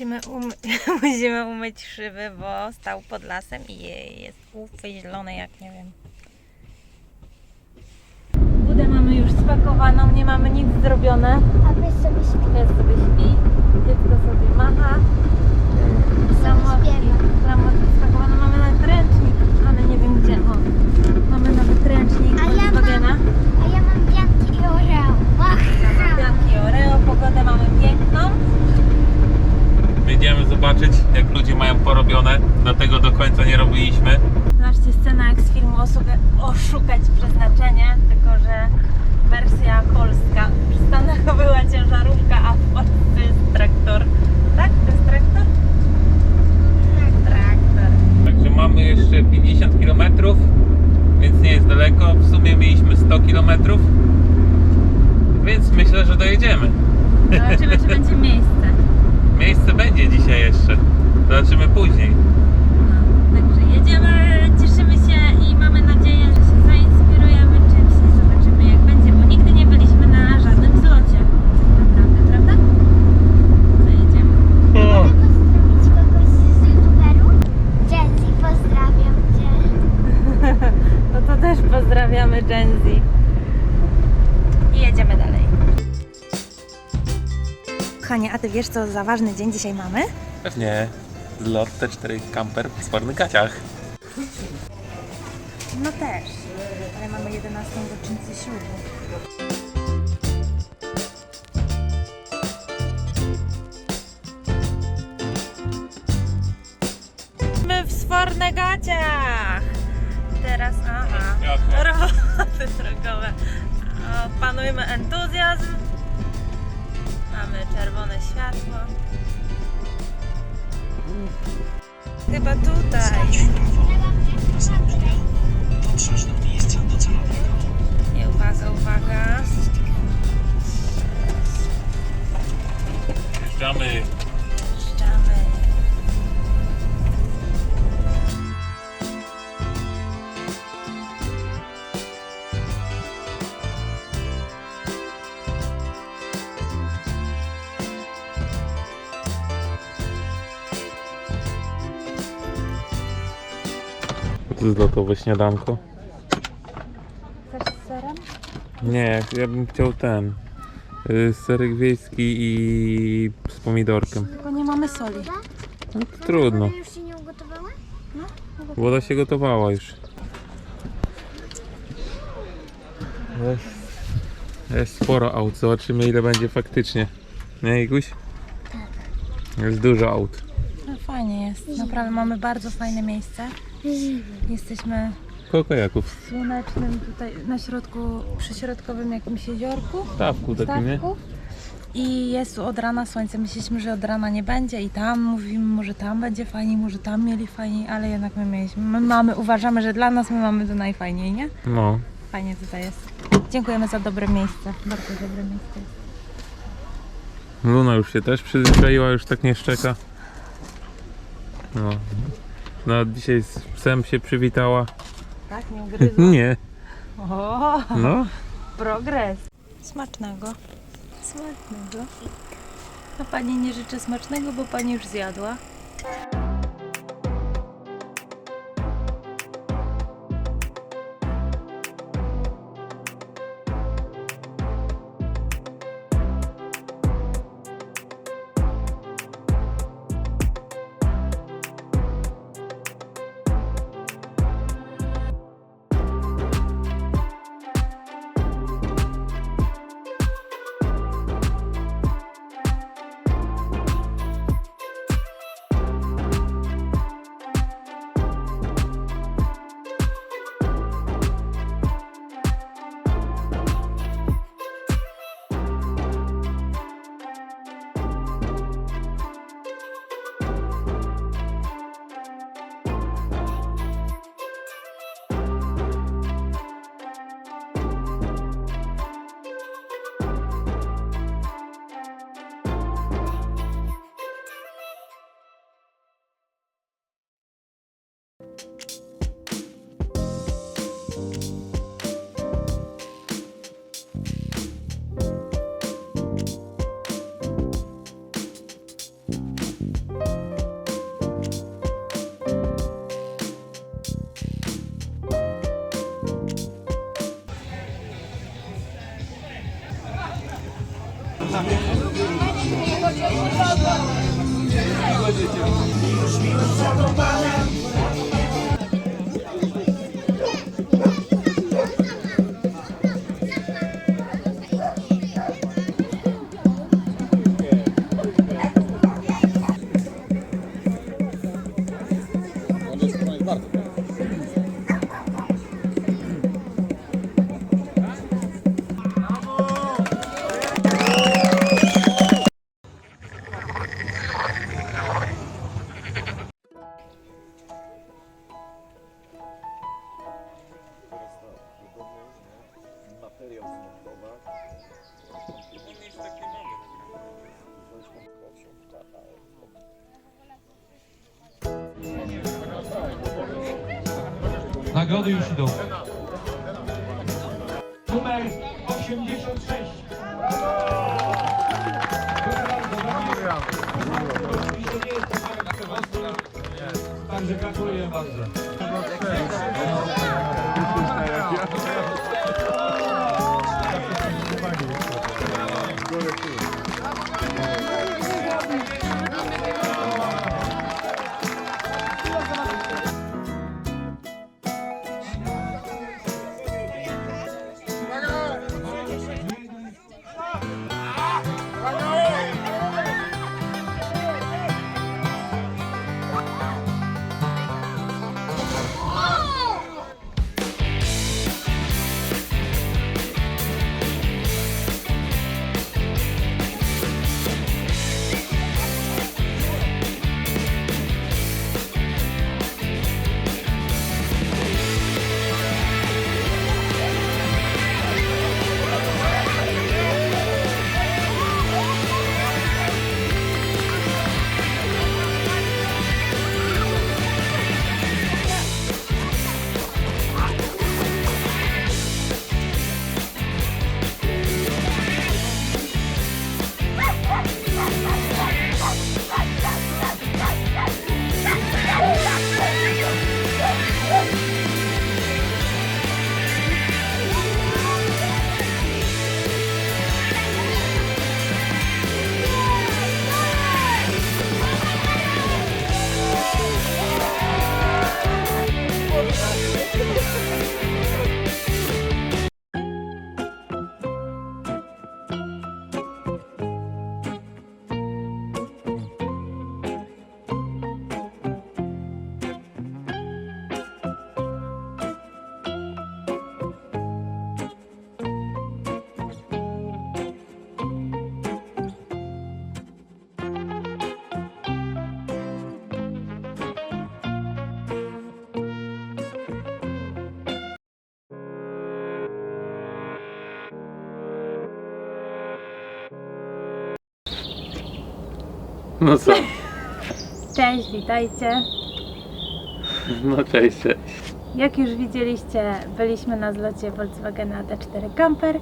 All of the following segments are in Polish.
Musimy, umy musimy umyć szyby, bo stał pod lasem i je jest uwyźlony jak nie wiem. Budę mamy już spakowaną, nie mamy nic zrobione. A wy sobie śpimy. Pies sobie śpi, dziecko sobie macha. Samochód spakowany, mamy nawet ręcznik, ale nie wiem gdzie. O, mamy nawet ręcznik A ja mam- Volkswagena. A ja mam pianki i oreo. Pianki Oreo, pogodę mamy piękną. Idziemy zobaczyć, jak ludzie mają porobione. Dlatego do końca nie robiliśmy. Zobaczcie, scena jak z filmu Oszuka, Oszukać Przeznaczenie, tylko że wersja polska. W Stanach była ciężarówka, a w Polsce jest traktor. Tak? To jest traktor? Traktor. Także mamy jeszcze 50 km, więc nie jest daleko. W sumie mieliśmy 100 km, więc myślę, że dojedziemy. Zobaczymy, czy będzie miejsce. Miejsce będzie dzisiaj jeszcze. Zobaczymy później. No, także jedziemy, cieszymy się i mamy nadzieję, że się zainspirujemy czymś i zobaczymy jak będzie, bo nigdy nie byliśmy na żadnym zlocie. Tak naprawdę, prawda? To jedziemy. Mogę pozdrowić kogoś z youtuberów? Jenzy, pozdrawiam cię. No to też pozdrawiamy Gen Z. I jedziemy dalej. Kochanie, a ty wiesz co za ważny dzień dzisiaj mamy? Pewnie zlot T4 Camper w Sparnykaciach. No też, ale mamy 11 rocznicę ślubu. My w Sfornegaciach! Teraz, aha, roboty drogowe. Panujmy entuzjazm. Czerwone światło. Chyba tutaj. Zlotowe śniadanko. Chcesz z serem? Nie, ja bym chciał ten. y, Serek wiejski i z pomidorkiem. Tylko nie mamy soli. No to trudno. Woda już się nie ugotowała? Woda się gotowała już. Jest, jest sporo aut. Zobaczymy ile będzie faktycznie. Nie, Iguś? Jest dużo aut. No fajnie jest. Naprawdę mamy bardzo fajne miejsce. Jesteśmy Koło kajaków. w słonecznym tutaj na środku, przy środkowym jakimś jeziorku. Stawku takim, nie? stawku. I jest od rana słońce. Myśleliśmy, że od rana nie będzie i tam mówimy, może tam będzie fajniej, może tam mieli fajniej, ale jednak my mieliśmy. My mamy, uważamy, że dla nas my mamy to najfajniej, nie? No. Fajnie tutaj jest. Dziękujemy za dobre miejsce. Bardzo dobre miejsce jest. Luna już się też przyzwyczaiła, już tak nie szczeka. No. No dzisiaj z psem się przywitała. Tak, nie ugryzła? Nie. O, No. progres. Smacznego. Smacznego. A pani nie życzę smacznego, bo pani już zjadła. Już minut zakopane Nagrody już idą. Numer 86. Także gratuluję bardzo. No co? Cześć, witajcie. No cześć, cześć. Jak już widzieliście, byliśmy na zlocie Volkswagena D4 Camper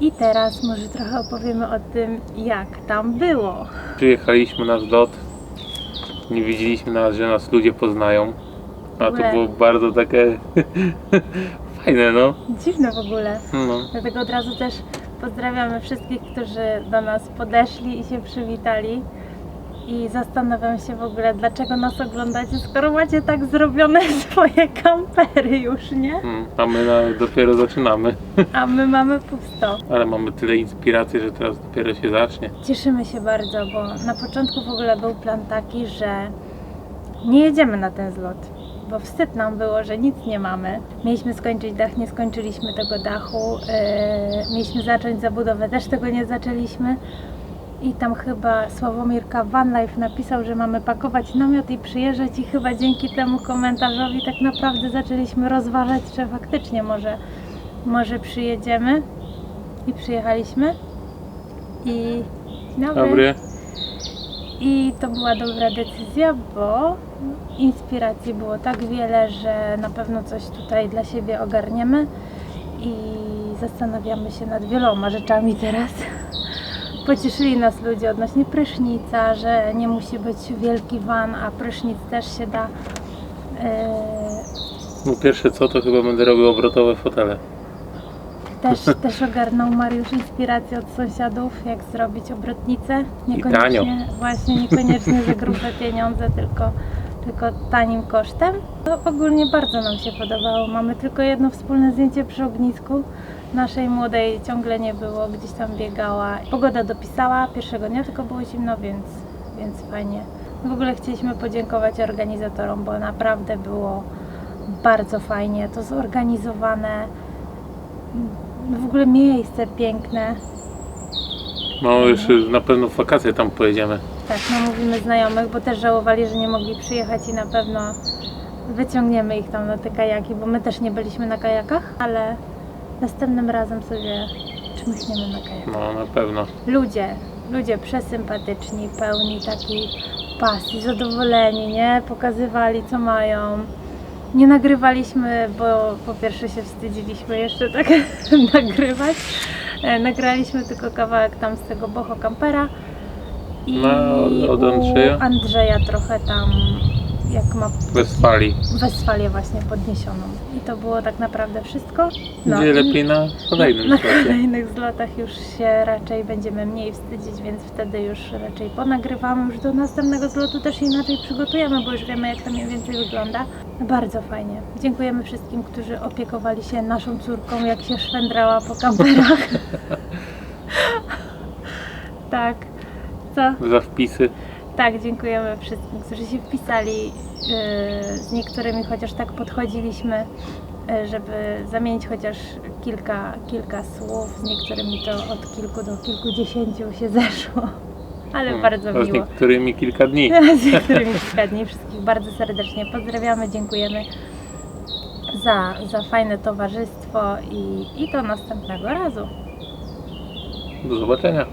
i teraz może trochę opowiemy o tym, jak tam było. Przyjechaliśmy na zlot. Nie wiedzieliśmy nawet, że nas ludzie poznają. A to ogóle- było bardzo takie fajne, no. Dziwne w ogóle. no. Dlatego od razu też pozdrawiamy wszystkich, którzy do nas podeszli i się przywitali. I zastanawiam się w ogóle, dlaczego nas oglądacie, skoro macie tak zrobione swoje kampery już, nie? Mm, A my na, dopiero zaczynamy. A my mamy pusto. Ale mamy tyle inspiracji, że teraz dopiero się zacznie. Cieszymy się bardzo, bo na początku w ogóle był plan taki, że nie jedziemy na ten zlot, bo wstyd nam było, że nic nie mamy. Mieliśmy skończyć dach, nie skończyliśmy tego dachu. Yy, mieliśmy zacząć zabudowę, też tego nie zaczęliśmy. I tam chyba Sławomirka Van Life napisał, że mamy pakować namiot i przyjeżdżać i chyba dzięki temu komentarzowi tak naprawdę zaczęliśmy rozważać, że faktycznie może, może przyjedziemy. I przyjechaliśmy. I Dobry. i to była dobra decyzja, bo inspiracji było tak wiele, że na pewno coś tutaj dla siebie ogarniemy i zastanawiamy się nad wieloma rzeczami teraz. Pocieszyli nas ludzie odnośnie prysznica, że nie musi być wielki van, a prysznic też się da. Yy, No pierwsze co, to chyba będę robił obrotowe fotele. Też, też ogarnął Mariusz inspirację od sąsiadów, jak zrobić obrotnicę. tanio. Właśnie, niekoniecznie za grube pieniądze, tylko, tylko tanim kosztem. To ogólnie bardzo nam się podobało. Mamy tylko jedno wspólne zdjęcie przy ognisku. Naszej młodej ciągle nie było, gdzieś tam biegała. Pogoda dopisała pierwszego dnia, tylko było zimno, więc, więc fajnie. W ogóle chcieliśmy podziękować organizatorom, bo naprawdę było bardzo fajnie to zorganizowane. W ogóle miejsce piękne. No jeszcze na pewno w wakacje tam pojedziemy. Tak, namówimy znajomych, bo też żałowali, że nie mogli przyjechać i na pewno wyciągniemy ich tam na te kajaki, bo my też nie byliśmy na kajakach, ale następnym razem sobie czmychniemy na kajakach. No na pewno. Ludzie, ludzie przesympatyczni, pełni takiej pasji, zadowoleni, nie? Pokazywali co mają. Nie nagrywaliśmy, bo po pierwsze się wstydziliśmy jeszcze tak nagrywać. E, Nagraliśmy tylko kawałek tam z tego boho kampera. I No, od Andrzeja? u Andrzeja trochę tam, jak ma Westfalii. Westfalię właśnie podniesioną. I to było tak naprawdę wszystko. Gdzie i- lepiej na kolejnym na kolejnych zlotach już się raczej będziemy mniej wstydzić, więc wtedy już raczej ponagrywamy. Już do następnego zlotu też się inaczej przygotujemy, bo już wiemy jak to mniej więcej wygląda. Bardzo fajnie. Dziękujemy wszystkim, którzy opiekowali się naszą córką, jak się szwędrała po kamperach. tak. Co? Za wpisy. Tak, dziękujemy wszystkim, którzy się wpisali. Yy, Z niektórymi chociaż tak podchodziliśmy, yy, żeby zamienić chociaż kilka, kilka słów. Z niektórymi to od kilku do kilkudziesięciu się zeszło. Ale Mm, bardzo a Z miło. niektórymi kilka dni. Z niektórymi kilka dni. Wszystkich bardzo serdecznie pozdrawiamy, dziękujemy za, za fajne towarzystwo i, i do następnego razu. Do zobaczenia.